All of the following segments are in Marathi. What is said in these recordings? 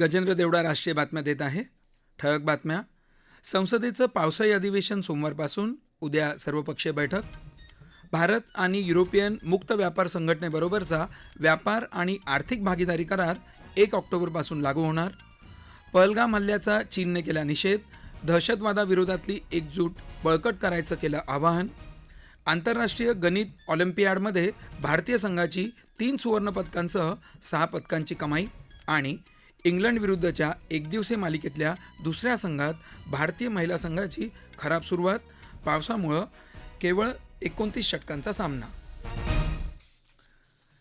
गजेंद्र देवडा राष्ट्रीय बातम्या देत आहे. ठळक बातम्या. संसदेचं पावसाळी अधिवेशन सोमवारपासून उद्या सर्वपक्षीय बैठक. भारत आणि युरोपियन मुक्त व्यापार संघटनेबरोबरचा व्यापार आणि आर्थिक भागीदारी करार एक ऑक्टोबरपासून लागू होणार. पहलगाम हल्ल्याचा चीनने केला निषेध. दहशतवादाविरोधातली एकजूट बळकट करायचं केलं आवाहन. आंतरराष्ट्रीय गणित ऑलिम्पियाडमध्ये भारतीय संघाची तीन सुवर्णपदकांसह सहा पदकांची कमाई आणि इंग्लंड विरुद्धच्या एकदिवसीय मालिकेतल्या दुसऱ्या संघात भारतीय महिला संघाची खराब सुरुवात पावसामुळं केवळ एकोणतीस षटकांचा सामना.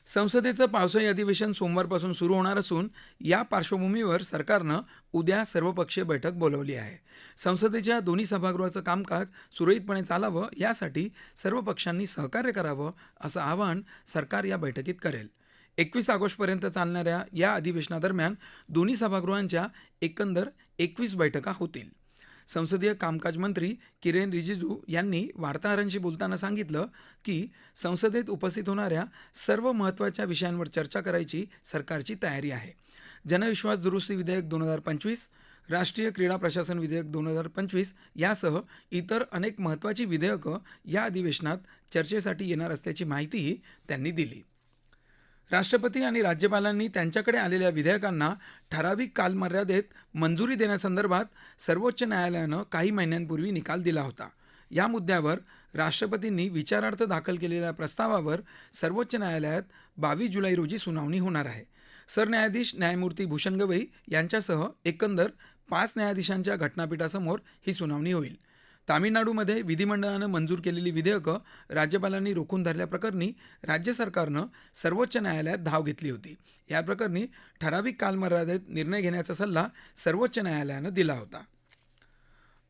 संसदेचं पावसाळी अधिवेशन सोमवारपासून सुरू होणार असून या पार्श्वभूमीवर सरकारनं उद्या सर्वपक्षीय बैठक बोलवली आहे. संसदेच्या दोन्ही सभागृहाचं कामकाज सुरळीतपणे चालावं यासाठी सर्व पक्षांनी सहकार्य करावं असं आवाहन सरकार या बैठकीत करेल. एकवीस ऑगस्टपर्यंत चालणाऱ्या या अधिवेशनादरम्यान दोन्ही सभागृहांच्या एकंदर एकवीस बैठका होतील. संसदीय कामकाज मंत्री किरेन रिजिजू यांनी वार्ताहरांशी बोलताना सांगितलं की संसदेत उपस्थित होणाऱ्या सर्व महत्त्वाच्या विषयांवर चर्चा करायची सरकारची तयारी आहे. जनविश्वास दुरुस्ती विधेयक दोन हजार पंचवीस राष्ट्रीय क्रीडा प्रशासन विधेयक दोन हजार पंचवीस यासह इतर अनेक महत्त्वाची विधेयकं या अधिवेशनात चर्चेसाठी येणार असल्याची माहितीही त्यांनी दिली. राष्ट्रपती आणि राज्यपालांनी त्यांच्याकडे आलेल्या विधेयकांना ठराविक कालमर्यादेत मंजुरी देण्यासंदर्भात सर्वोच्च न्यायालयानं काही महिन्यांपूर्वी निकाल दिला होता. या मुद्द्यावर राष्ट्रपतींनी विचारार्थ दाखल केलेल्या प्रस्तावावर सर्वोच्च न्यायालयात बावीस जुलै रोजी सुनावणी होणार आहे. सरन्यायाधीश न्यायमूर्ती भूषण गवई यांच्यासह एकंदर पाच न्यायाधीशांच्या घटनापीठासमोर ही सुनावणी होईल. तामिळनाडूमध्ये विधिमंडळानं मंजूर केलेली विधेयकं राज्यपालांनी रोखून धरल्याप्रकरणी राज्य सरकारनं सर्वोच्च न्यायालयात धाव घेतली होती. या प्रकरणी ठराविक कालमर्यादेत निर्णय घेण्याचा सल्ला सर्वोच्च न्यायालयानं दिला होता.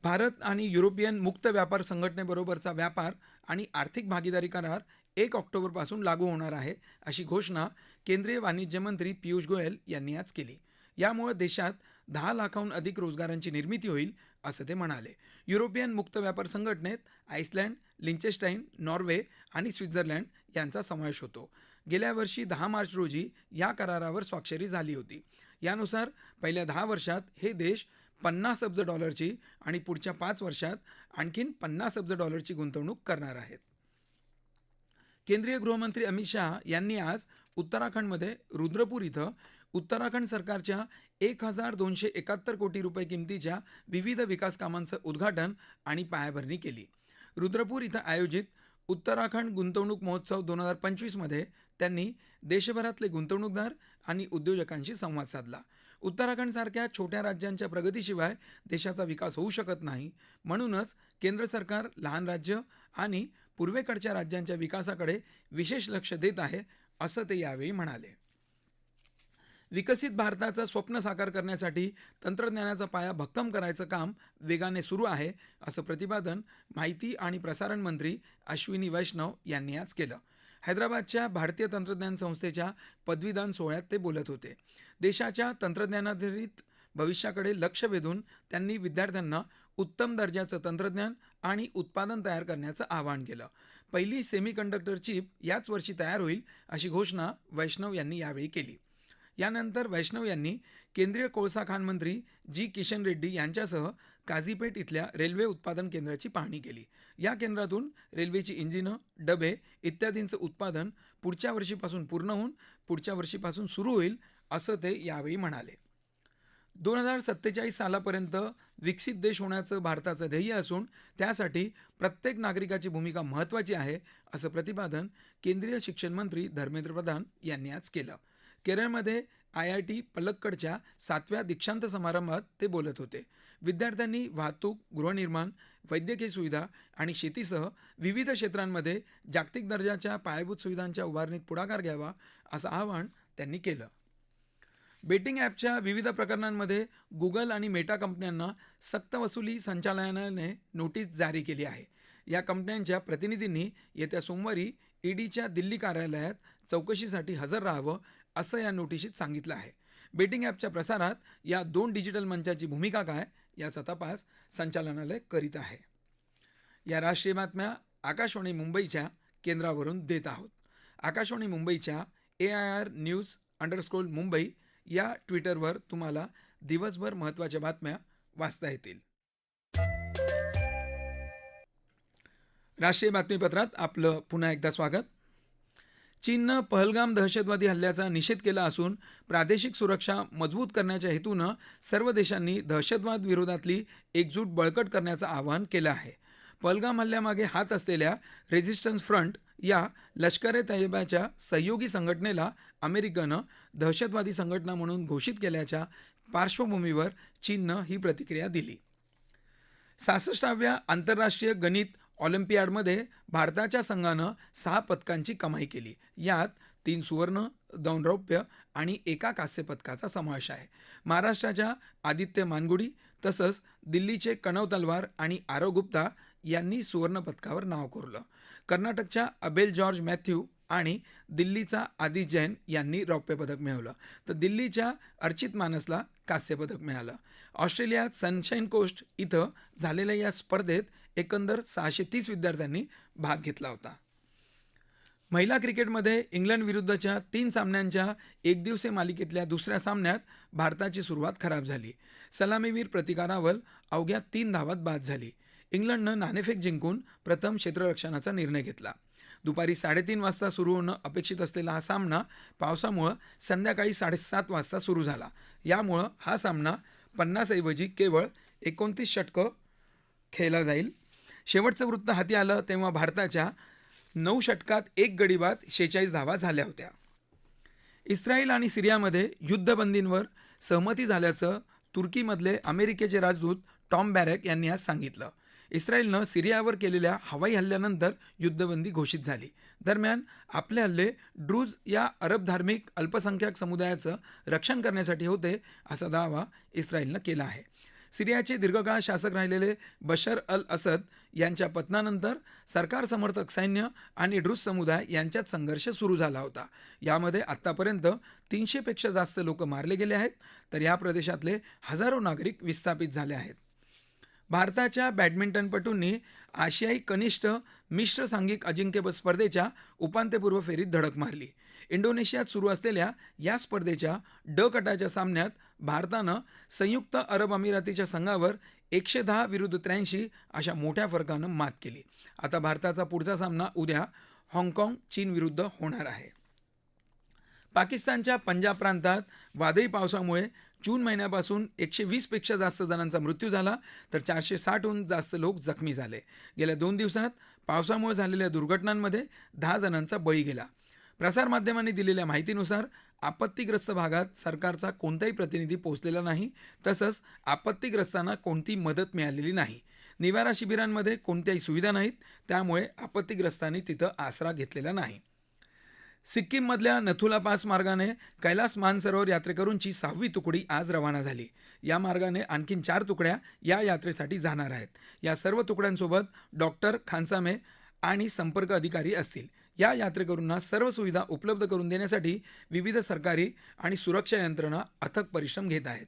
भारत आणि युरोपियन मुक्त व्यापार संघटनेबरोबरचा व्यापार आणि आर्थिक भागीदारी करार एक ऑक्टोबरपासून लागू होणार आहे अशी घोषणा केंद्रीय वाणिज्य मंत्री पियुष गोयल यांनी आज केली. यामुळे देशात दहा लाखाहून अधिक रोजगारांची निर्मिती होईल असं ते म्हणाले. युरोपियन मुक्त व्यापार संघटनेत आईसलँड लिंचेस्टाईन नॉर्वे आणि स्वित्झर्लंड यांचा समावेश होतो. गेल्या वर्षी दहा मार्च रोजी या करारावर स्वाक्षरी झाली होती. यानुसार पहिल्या दहा वर्षात हे देश पन्नास अब्ज डॉलरची आणि पुढच्या पाच वर्षात आणखीन पन्नास अब्ज डॉलरची गुंतवणूक करणार आहेत. केंद्रीय गृहमंत्री अमित शहा यांनी आज उत्तराखंडमध्ये रुद्रपूर इथं उत्तराखंड सरकारच्या एक हजार दोनशे एकाहत्तर कोटी रुपये किमतीच्या विविध विकास कामांचं उद्घाटन आणि पायाभरणी केली. रुद्रपूर इथं आयोजित उत्तराखंड गुंतवणूक महोत्सव दोन हजार पंचवीसमध्ये त्यांनी देशभरातले गुंतवणूकदार आणि उद्योजकांशी संवाद साधला. उत्तराखंडसारख्या छोट्या राज्यांच्या प्रगतीशिवाय देशाचा विकास होऊ शकत नाही. म्हणूनच केंद्र सरकार लहान राज्य आणि पूर्वेकडच्या राज्यांच्या विकासाकडे विशेष लक्ष देत आहे असं ते यावेळी म्हणाले. विकसित भारताचं स्वप्न साकार करण्यासाठी तंत्रज्ञानाचा पाया भक्कम करायचं काम वेगाने सुरू आहे असं प्रतिपादन माहिती आणि प्रसारण मंत्री अश्विनी वैष्णव यांनी आज केलं. हैदराबादच्या भारतीय तंत्रज्ञान संस्थेच्या पदवीदान सोहळ्यात ते बोलत होते. देशाच्या तंत्रज्ञानाधारित भविष्याकडे लक्ष वेधून त्यांनी विद्यार्थ्यांना उत्तम दर्जाचं तंत्रज्ञान आणि उत्पादन तयार करण्याचं आवाहन केलं. पहिली सेमीकंडक्टर चिप याच वर्षी तयार होईल अशी घोषणा वैष्णव यांनी यावेळी केली. यानंतर वैष्णव यांनी केंद्रीय कोळसा खान मंत्री जी किशन रेड्डी यांच्यासह काझीपेठ इथल्या रेल्वे उत्पादन केंद्राची पाहणी केली. या केंद्रातून रेल्वेची इंजिनं डबे इत्यादींचं उत्पादन पुढच्या वर्षीपासून पूर्ण होऊन पुढच्या वर्षीपासून सुरू होईल असं ते यावेळी म्हणाले. दोन हजार सत्तेचाळीस सालापर्यंत विकसित देश होण्याचं भारताचं ध्येय असून त्यासाठी प्रत्येक नागरिकाची भूमिका महत्त्वाची आहे असं प्रतिपादन केंद्रीय शिक्षण मंत्री धर्मेंद्र प्रधान यांनी आज केलं. केरळमध्ये आय आय टी पलक्कडच्या सातव्या दीक्षांत समारंभात ते बोलत होते. विद्यार्थ्यांनी वाहतूक गृहनिर्माण वैद्यकीय सुविधा आणि शेतीसह विविध क्षेत्रांमध्ये जागतिक दर्जाच्या पायाभूत सुविधांच्या उभारणीत पुढाकार घ्यावा असं आवाहन त्यांनी केलं. बेटिंग ॲपच्या विविध प्रकरणांमध्ये गुगल आणि मेटा कंपन्यांना सक्तवसुली संचालनालयाने नोटीस जारी केली आहे. या कंपन्यांच्या प्रतिनिधींनी येत्या सोमवारी ईडीच्या दिल्ली कार्यालयात चौकशीसाठी हजर राहावं असं या नोटिशीत सांगितलं आहे. बेटिंग ॲपच्या प्रसारात या दोन डिजिटल मंचाची भूमिका काय याचा तपास संचालनालय करीत आहे. या राष्ट्रीय बातम्या आकाशवाणी मुंबईच्या केंद्रावरून देत आहोत. आकाशवाणी मुंबईच्या A I R news underscore Mumbai या ट्विटरवर तुम्हाला दिवसभर महत्त्वाच्या बातम्या वाचता येतील. राष्ट्रीय बातमीपत्रात आपलं पुन्हा एकदा स्वागत. चीननं पहलगाम दहशतवादी हल्ल्याचा निषेध केला असून प्रादेशिक सुरक्षा मजबूत करण्याच्या हेतूनं सर्व देशांनी दहशतवाद विरोधातली एकजूट बळकट करण्याचं आवाहन केलं आहे. पहलगाम हल्ल्यामागे हात असलेल्या रेझिस्टन्स फ्रंट या लष्कर ए तैयबाच्या सहयोगी संघटनेला अमेरिकेनं दहशतवादी संघटना म्हणून घोषित केल्याच्या पार्श्वभूमीवर चीननं ही प्रतिक्रिया दिली. सासष्टाव्या आंतरराष्ट्रीय गणित ऑलिम्पियाडमध्ये भारताच्या संघानं सहा पदकांची कमाई केली. यात तीन सुवर्ण दोन रौप्य आणि एका कांस्य पदकाचा समावेश आहे. महाराष्ट्राच्या आदित्य मानगुडी तसंच दिल्लीचे कणव तलवार आणि आरव गुप्ता यांनी सुवर्णपदकावर नाव कोरलं. कर्नाटकच्या अबेल जॉर्ज मॅथ्यू आणि दिल्लीचा आदिश जैन यांनी रौप्य पदक मिळवलं. तर दिल्लीच्या अर्चित मानसला कांस्य पदक मिळालं. ऑस्ट्रेलियात सनशाईन कोस्ट इथं झालेल्या या स्पर्धेत एकंदर सहाशे तीस विद्यार्थ्यांनी भाग घेतला होता. महिला क्रिकेटमध्ये इंग्लंड विरुद्धच्या तीन सामन्यांच्या एकदिवसीय मालिकेतल्या दुसऱ्या सामन्यात भारताची सुरुवात खराब झाली. सलामीवीर प्रतिका रावल अवघ्या तीन धावात बाद झाली. इंग्लंडनं नाणेफेक जिंकून प्रथम क्षेत्ररक्षणाचा निर्णय घेतला. दुपारी साडेतीन वाजता सुरू होणं अपेक्षित असलेला हा सामना पावसामुळं संध्याकाळी साडेसात वाजता सुरू झाला. यामुळं हा सामना पन्नासऐवजी केवळ एकोणतीस षटकं खेळला जाईल. शेवटचं वृत्त हाती आलं तेव्हा भारताच्या नऊ षटकात एक गडीबात शेहेचाळीस धावा झाल्या होत्या. इस्रायल आणि सिरियामध्ये युद्धबंदींवर सहमती झाल्याचं तुर्कीमधले अमेरिकेचे राजदूत टॉम बॅरेक यांनी आज सांगितलं. इस्रायलनं सिरियावर केलेल्या हवाई हल्ल्यानंतर युद्धबंदी घोषित झाली. दरम्यान आपले हल्ले ड्रूज या अरब धार्मिक अल्पसंख्याक समुदायाचं रक्षण करण्यासाठी होते असा दावा इस्रायलनं केला आहे. सिरियाचे दीर्घकाळ शासक राहिलेले बशर अल असद यांच्या पतनानंतर सरकार समर्थक सैन्य आणि ड्रुस समुदाय यांच्यात संघर्ष सुरू झाला होता. यामध्ये आत्तापर्यंत तीनशेपेक्षा जास्त लोक मारले गेले आहेत तर या प्रदेशातले हजारो नागरिक विस्थापित झाले आहेत. भारताच्या बॅडमिंटनपटूंनी आशियाई कनिष्ठ मिश्र सांघिक अजिंक्यपद स्पर्धेच्या उपांत्यपूर्व फेरीत धडक मारली. इंडोनेशियात सुरू असलेल्या या स्पर्धेच्या ड गटाच्या सामन्यात भारतानं संयुक्त अरब अमिरातीच्या संघावर एकशे दहा विरुद्ध त्र्याऐंशी अशा मोठ्या फरकानं मात केली. आता भारताचा पुढचा सामना उद्या हाँगकाँग चीन विरुद्ध होणार आहे. पाकिस्तानच्या पंजाब प्रांतात वादळी पावसामुळे जून महिन्यापासून एकशे वीसपेक्षा जास्त जणांचा मृत्यू झाला तर चारशे साठहून जास्त लोक जखमी झाले. गेल्या दोन दिवसात पावसामुळे झालेल्या दुर्घटनांमध्ये दहा जणांचा बळी गेला. प्रसारमाध्यमांनी दिलेल्या माहितीनुसार आपत्तीग्रस्त भागात सरकारचा कोणताही प्रतिनिधी पोहोचलेला नाही तसंच आपत्तीग्रस्तांना कोणती मदत मिळालेली नाही. निवारा शिबिरांमध्ये कोणत्याही सुविधा नाहीत त्यामुळे आपत्तीग्रस्तांनी तिथं आसरा घेतलेला नाही. सिक्कीममधल्या नथुला पास मार्गाने कैलास मानसरोवर यात्रेकरूंची सहावी तुकडी आज रवाना झाली. या मार्गाने आणखीन चार तुकड्या या यात्रेसाठी जाणार आहेत. या सर्व तुकड्यांसोबत डॉक्टर खानसामे आणि संपर्क अधिकारी असतील. या यात्रेकरूंना सर्व सुविधा उपलब्ध करून देण्यासाठी विविध सरकारी आणि सुरक्षा यंत्रणा अथक परिश्रम घेत आहेत.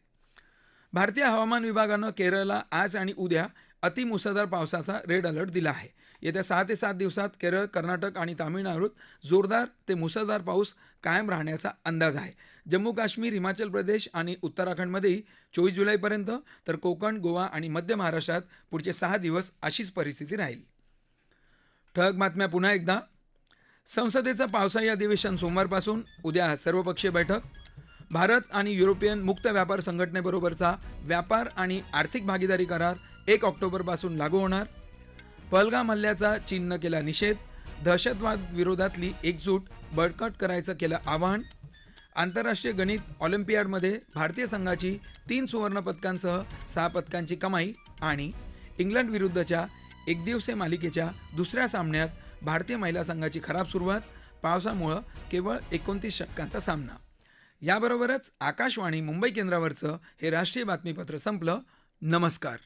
भारतीय हवामान विभागानं केरळला आज आणि उद्या अतिमुसळधार पावसाचा रेड अलर्ट दिला आहे. येत्या सहा ते सात दिवसात केरळ कर्नाटक आणि तामिळनाडूत जोरदार ते मुसळधार पाऊस कायम राहण्याचा अंदाज आहे. जम्मू काश्मीर हिमाचल प्रदेश आणि उत्तराखंडमध्येही चोवीस जुलैपर्यंत तर कोकण गोवा आणि मध्य महाराष्ट्रात पुढचे सहा दिवस अशीच परिस्थिती राहील. ठळक बातम्या पुन्हा एकदा. संसदेचं पावसाळी अधिवेशन सोमवारपासून उद्या सर्वपक्षीय बैठक. भारत आणि युरोपियन मुक्त व्यापार संघटनेबरोबरचा व्यापार आणि आर्थिक भागीदारी करार एक ऑक्टोबरपासून लागू होणार. पहलगाम हल्ल्याचा चीननं केला निषेध. दहशतवाद विरोधातली एकजूट बळकट करायचं केलं आवाहन. आंतरराष्ट्रीय गणित ऑलिम्पियाडमध्ये भारतीय संघाची तीन सुवर्ण पदकांसह सहा पदकांची कमाई आणि इंग्लंडविरुद्धच्या एकदिवसीय मालिकेच्या दुसऱ्या सामन्यात भारतीय महिला संघाची खराब सुरुवात पावसामुळं केवळ एकोणतीस षटकांचा सामना. याबरोबरच आकाशवाणी मुंबई केंद्रावरचं हे राष्ट्रीय बातमीपत्र संपलं. नमस्कार.